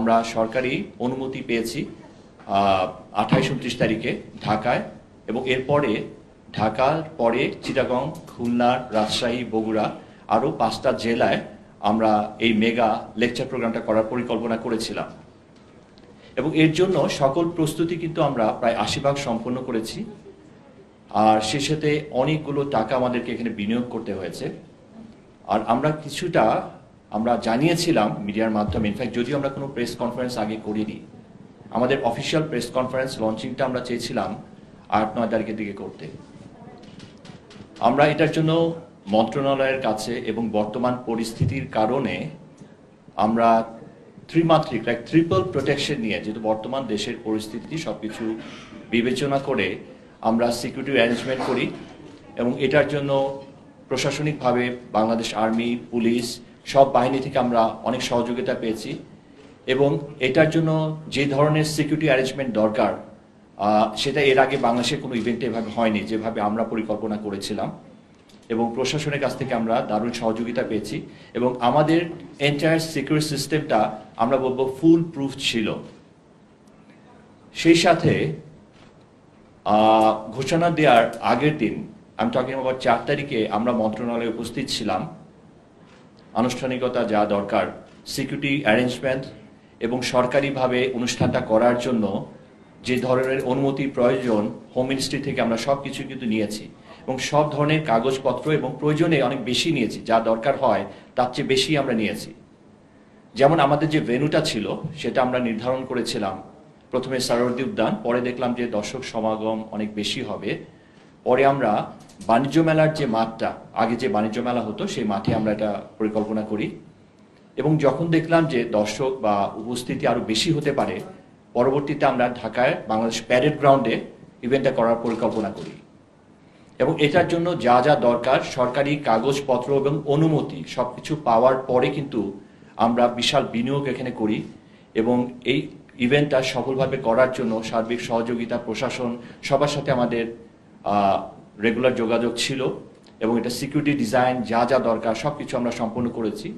আমরা সরকারি অনুমতি পেয়েছি আঠাইশ, উনত্রিশ তারিখে ঢাকায় এবং এরপরে ঢাকার পরে চিটাগং, খুলনা, রাজশাহী, বগুড়া আরও পাঁচটা জেলায় আমরা এই মেগা লেকচার প্রোগ্রামটা করার পরিকল্পনা করেছিলাম। এবং এর জন্য সকল প্রস্তুতি কিন্তু আমরা প্রায় আশি ভাগ সম্পন্ন করেছি। আর সে সাথে অনেকগুলো টাকা আমাদেরকে এখানে বিনিয়োগ করতে হয়েছে। আর আমরা কিছুটা আমরা জানিয়েছিলাম মিডিয়ার মাধ্যমে ইনফ্যাক্ট যদিও আমরা কোনো প্রেস কনফারেন্স আগে করিনি, আমাদের অফিসিয়াল প্রেস কনফারেন্স লঞ্চিংটা আমরা চেয়েছিলাম আট, নয় তারিখের দিকে করতে। আমরা এটার জন্য মন্ত্রণালয়ের কাছে এবং বর্তমান পরিস্থিতির কারণে আমরা ত্রিমাত্রিক লাইক ট্রিপল প্রোটেকশন নিয়ে, যেহেতু বর্তমান দেশের পরিস্থিতি সব কিছু বিবেচনা করে আমরা সিকিউরিটি অ্যারেঞ্জমেন্ট করি এবং এটার জন্য প্রশাসনিকভাবে বাংলাদেশ আর্মি পুলিশ সব বাহিনী থেকে আমরা অনেক সহযোগিতা পেয়েছি এবং এটার জন্য যে ধরনের সিকিউরিটি অ্যারেঞ্জমেন্ট দরকার সেটা এর আগে বাংলাদেশের কোনো ইভেন্টে এভাবে হয়নি, যেভাবে আমরা পরিকল্পনা করেছিলাম এবং প্রশাসনের কাছ থেকে আমরা দারুণ সহযোগিতা পেয়েছি এবং আমাদের এন্টায়ার সিকিউরিটি সিস্টেমটা আমরা বলব ফুল প্রুফ ছিল। সেই সাথে ঘোষণা দেওয়ার আগের দিন আমি টকিং আবার চার তারিখে আমরা মন্ত্রণালয়ে উপস্থিত ছিলাম। আনুষ্ঠানিকতা যা দরকার সিকিউরিটি অ্যারেঞ্জমেন্ট এবং সরকারিভাবে অনুষ্ঠানটা করার জন্য যে ধরনের অনুমতি প্রয়োজন হোম মিনিস্ট্রি থেকে আমরা সব কিছু কিন্তু নিয়েছি এবং সব ধরনের কাগজপত্র এবং প্রয়োজনে অনেক বেশি নিয়েছি, যা দরকার হয় তার চেয়ে বেশি আমরা নিয়েছি। যেমন আমাদের যে ভেনুটা ছিল, সেটা আমরা নির্ধারণ করেছিলাম। প্রথমে সারোয়ার্দী উদ্যান, পরে দেখলাম যে দর্শক সমাগম অনেক বেশি হবে। পরে আমরা বাণিজ্য মেলার যে মাঠটা, আগে যে বাণিজ্য মেলা হতো, সেই মাঠে আমরা এটা পরিকল্পনা করি। এবং যখন দেখলাম যে দর্শক বা উপস্থিতি আরও বেশি হতে পারে, পরবর্তীতে আমরা ঢাকায় বাংলাদেশ প্যারেড গ্রাউন্ডে ইভেন্টটা করার পরিকল্পনা করি। এবং এটার জন্য যা যা দরকার, সরকারি কাগজপত্র এবং অনুমতি সবকিছু পাওয়ার পরে কিন্তু আমরা বিশাল বিনিয়োগ এখানে করি। এবং এই ইভেন্টটা সফলভাবে করার জন্য সার্বিক সহযোগিতা, প্রশাসন, সবার সাথে আমাদের রেগুলার যোগাযোগ ছিল এবং এটা সিকিউরিটি ডিজাইন যা যা দরকার সব কিছু আমরা সম্পন্ন করেছি।